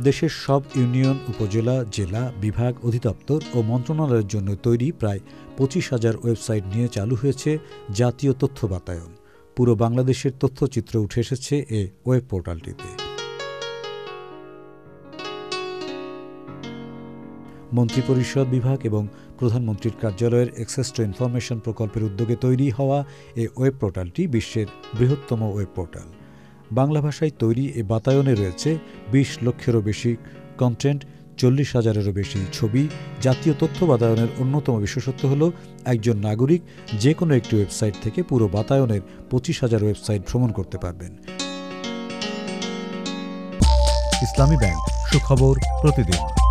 দেশের সব ইউনিয়ন, উপজেলা, জেলা, বিভাগ অধিদপ্তর ও মন্ত্রণালয়ের জন্য তৈরি প্রায় পঁচিশ হাজার ওয়েবসাইট নিয়ে চালু হয়েছে জাতীয় তথ্য বাতায়ন। পুরো বাংলাদেশের তথ্যচিত্র উঠে এসেছে এ ওয়েব পোর্টালটিতে। মন্ত্রিপরিষদ বিভাগ এবং প্রধানমন্ত্রীর কার্যালয়ের অ্যাক্সেস টু ইনফরমেশন প্রকল্পের উদ্যোগে তৈরি হওয়া এ ওয়েব পোর্টালটি বিশ্বের বৃহত্তম ওয়েব পোর্টাল। বাংলা ভাষায় তৈরি এ বাতায়নে রয়েছে বিশ লক্ষেরও বেশি কন্টেন্ট চল্লিশ হাজারেরও বেশি ছবি। জাতীয় তথ্য বাতায়নের অন্যতম বিশেষত্ব হল একজন নাগরিক যে কোনো একটি ওয়েবসাইট থেকে পুরো বাতায়নের পঁচিশ হাজার ওয়েবসাইট ভ্রমণ করতে পারবেন। ইসলামী ব্যাংক, সুখবর প্রতিদিন।